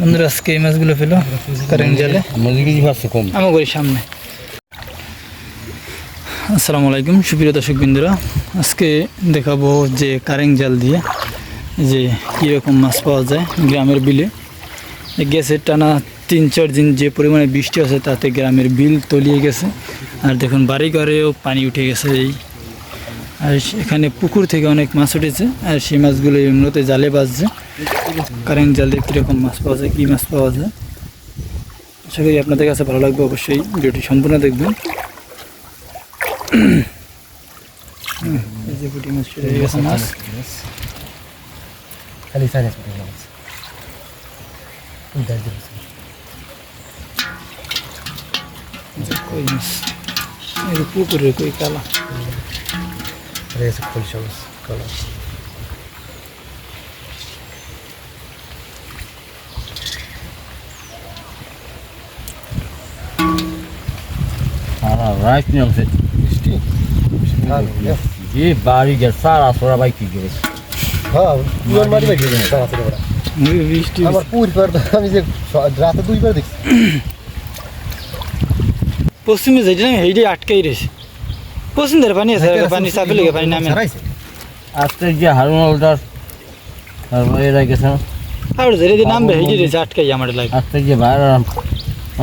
বন্ধুরা আজকে এই মাছগুলো পেল কারেন্ট জালে। কম। আমার সামনে। আসসালামু আলাইকুম সুপ্রিয় দর্শক বিন্দুরা আজকে দেখাবো যে কারেন্ট জাল দিয়ে যে কীরকম মাছ পাওয়া যায় গ্রামের বিলে। গ্যাসের টানা তিন চার দিন যে পরিমাণে বৃষ্টি আছে তাতে গ্রামের বিল তলিয়ে গেছে। আর দেখুন বাড়ি ঘরেও পানি উঠে গেছে এই আর এখানে পুকুর থেকে অনেক মাছ উঠেছে আর সেই মাছগুলো এমনিতে জালে বাজছে কারেন্ট জাল কীরকম মাছ পাওয়া যায় কী মাছ পাওয়া যায়? আশা করি আপনাদের কাছে ভালো লাগবে অবশ্যই ভিডিওটি সম্পূর্ণ দেখবেন। হুম, এই যে পুঁটি মাছ গেছে মাছ। খালি করে কই মাছ? এই যে পুকুরের কই কালা খলিশা মাছ কালা সারা নামছে বৃষ্টি যে বাড়ি গেল সারা সোরা বাইক কি গেছে গেছে আমি পশ্চিমে যাই না হেইডে আটকাই রয়েছে ধারে পানি আছে পানি চাপে লেগে পানি নামে। আজকে যে হারুন অলটার তারপরে এরা গেছে। আর ধরে দিয়ে নামবে হেইডে রয়েছে আটকাই আমার লাগে আজকে যে বাইরে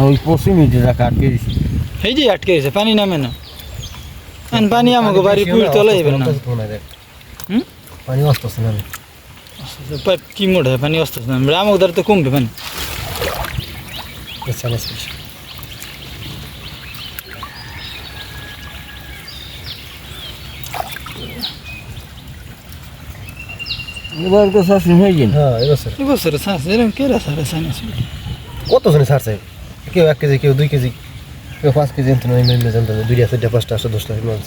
ওই পশ্চিম ইটেরা কাটকে দিছি। হেইডে আটকাই রয়েছে পানি নামে না। আর পানি আমাকে বাড়ি পুর তোলা যাবে না? পানি আসতেছে না কি হয় পানি আসতেছে না। আমাকে দ্বারা তো কমবে পানি। সারাইছে এবার তো সব হয়ে গেল। হ্যাঁ এবছর। এবছর সাস এরকম কেরা সারা সাইনাস কত জনে ছাড়ছে কেউ এক কেজি কেউ দুই কেজি কেউ পাঁচ কেজি এনতো না এমনি জানতো দুইটা চারটা পাঁচটা আটটা দশটা মাছ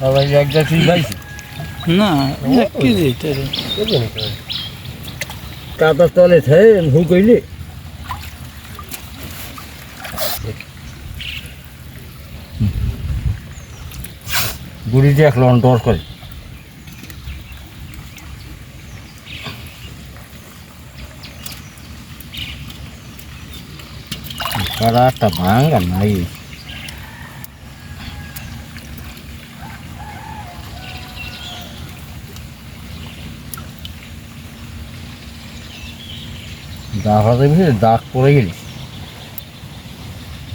সবাই এক জায়গায় ঠিক পাইছি না এক কেজি তাহলে বুঝলি তলে থাকে ভুল কইলে? গুড়িতে এক লন দর করে। একটা ভাঙা নাই। দাফা দেবে দাগ পড়ে গেলি।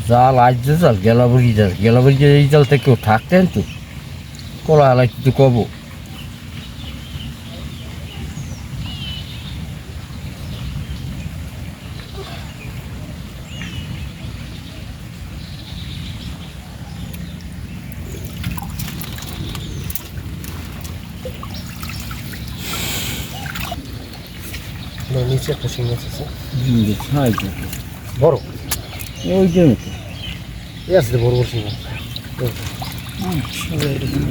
জাল আজ জাল গেলাবরি জাল গেলাবরি যে এই জালটা কেউ থাকতেন তো? কলা আলাই কিছু কব? না, নিচে একটা শিং মাছ আছে হ্যাঁ বড়? ওই জন্য আছে তো বড় বড় শিং মাছ সোজা এরকম।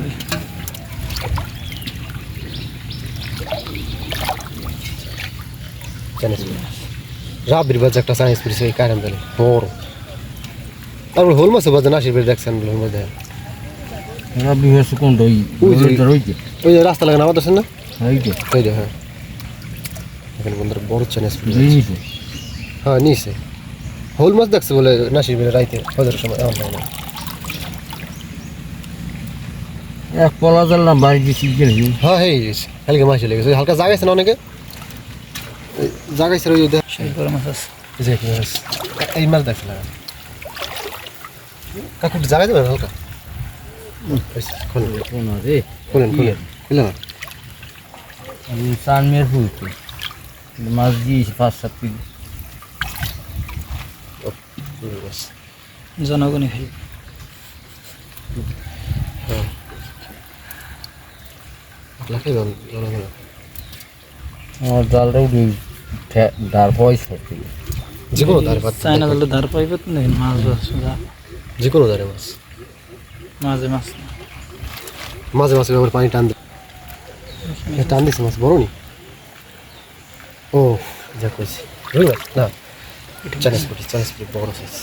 রাবির বাজে একটা চাইনিজ পিস এই কারেন্ট দিলে বড়। তারপর হোল মাছ বাজে নাসির বেড়ে দেখছেন হোল মাছ। দেখেন রবি হচ্ছে ওই ওই রাস্তা লাগানো আমাদের না ওইটা ওই যে হ্যাঁ। এখানে বন্ধুরা বড় চাইনিজ পিস হ্যাঁ নিছে হোল মাছ দেখছে বলে নাসির বেড়ে রাইতে সময় যায় না এক পলা জাল না বাড়ি শিখে গেলি হ্যাঁ হয়ে গেছে। হালকা মাছ চলে গেছে। হালকা জাগাইছে অনেকে? জাগাইছে ওই সেই বড় মাছ আছে। এই মাছ। দেখছে লাগা কাকু জাগাই দেবেন হালকা? খোলেন। খোলেন খোলেন। খুলে না? আমি চান মেয়ের ফুলতে মাছ দিয়েছি পাঁচ সাত কেজি। জনগণই খাই আমার জালটা উঠে দাঁড় পয়সা যে কোনো ধারে পাত চায়না তাহলে ধার পাইবে তো দেখেন মাছ সোজা যে। কোনো ধারে মাছ। মাঝে মাছ মাঝে মাঝে আবার পানি টান টান দিছে মাছ বড় নি? ও যা কইছি। রুই মাছ? না চাইনিজ পুটি চাইনিজ পুটি বড় সাইজ।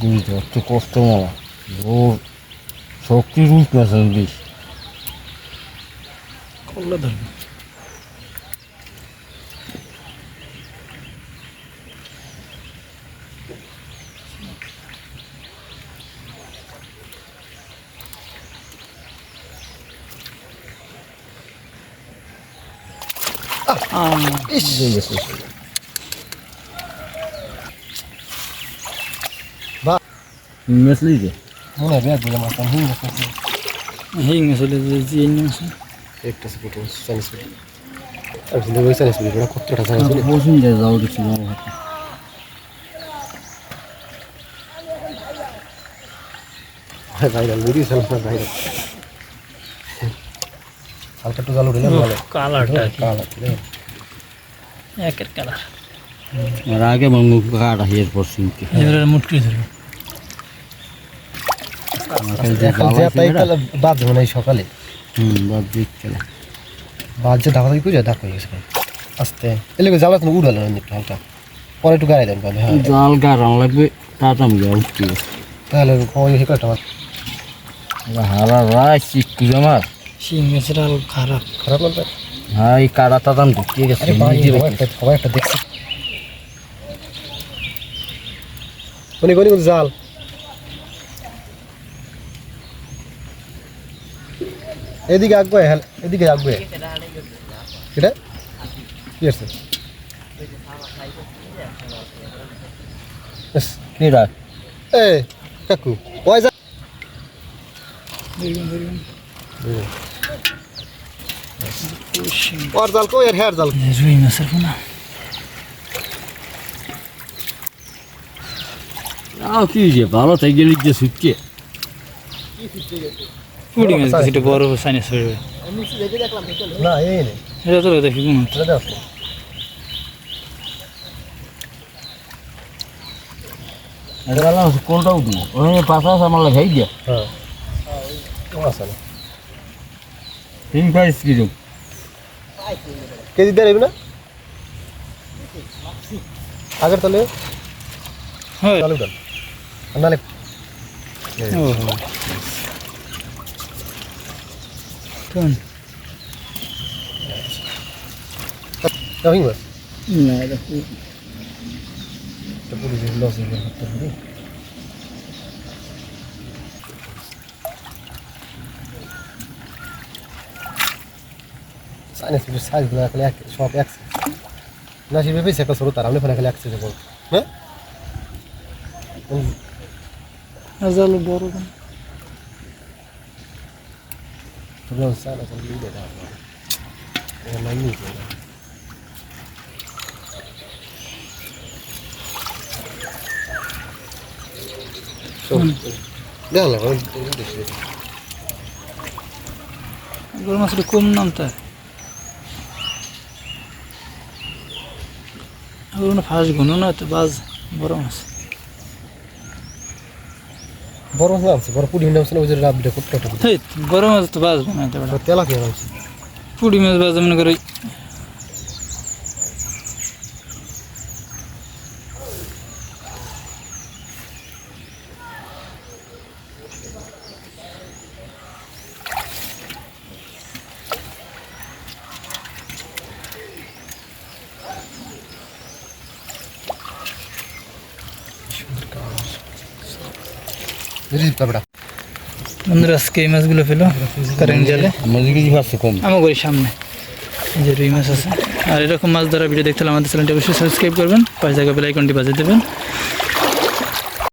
গুলি অত কষ্ট মামা ওর শক্তি রূপ আছে বেশ কল্লা ধরবে আহ ইস মেসলি যে মনে হয় বেশ দিলাম আসলাম হুম আসলাম হিং আসলে যে যে নিউস একটা স্পিড চাইনিজ স্পিড আমি চিন্তা করি চাইনিজ স্পিড ওরা কতটা চাইনিজ স্পিড বসুন যায় যাও দেখছি মামা হাতে ভাইরাল ভিডিও চালাম না ভাইরাল হালকা একটু জালো দিলাম ভালো কালারটা কালা একের কালার আর আগে মামু কাটা হিয়ার পর সিনকে এবারে মুটকি ধরবে এখন যে এখন জ্বালা যে বাদ মানে এই সকালে। হুম বাদ দিচ্ছে বাদ যে করে হয়ে গেছে আস্তে। এলে জ্বালা তুমি উড়ালো একটু হালকা। পরে একটু গাড়ি দেন হ্যাঁ। জাল গাড়ান লাগবে তাটা আমি যাও উঠতে। তাহলে ওই হিকো একটা মাছ হারা রায় চিক্কু আমার শিং খারাপ। খারাপ লাগবে? হাই কাটা তাতাম ঢুকিয়ে গেছে ভাই সবাই একটা দেখছি। কোনি কোনি জাল? এদিকে আগবে হ্যাঁ এদিকে আগবে এটা? কি আছে? এ কাকু কি যে ভালো তাই গেলি যে সুটকে পুড়ি মাছ একটু বড় সাইনিস হয়ে না এই নেই এটা তো দেখি। কোন এটা কোনটা উঠবো? ওখানে পাশা আছে আমার লাগাই দিয়া। হ্যাঁ। তিন প্রাইস কেজি না? আগের তাহলে হয়। চালু ও রহিং বাস না দেখি এটা পুলিশ লস হয়ে গেল করতে হবে সাইন্স ফিটের সাইজগুলো এখন এক সব এক না শিবে বেশি একটা ছোটো তার আমি ফোনে খালি এক সাইজে বল হ্যাঁ বড় কোন তুমি সাইন্স এখন লিখে দাও এটা নাই নিয়ে যাবে দেখলাম আমি দেখছি বড় মাছটা কম নাম তার ফাঁস গুনো না তো বাজ বড় মাছ बरोच लांबचं बरं पुढे नेऊन सला उजेड लाभ देखो कट होतं थैत बरं मस्त बाज बनायचं बडा बरं त्याला घ्या लांबचं पुढी मस्त बाज म्हणून करायची शंभर का মাছগুলো কারেন্ট জালে। কম আমার সামনে মাছ আছে। আর এরকম মাছ ধরা ভিডিও দেখতে হলে আমাদের চ্যানেলটি অবশ্যই সাবস্ক্রাইব করবেন। পাঁচ জায়গা বেলাইকনটি বাজিয়ে দেবেন।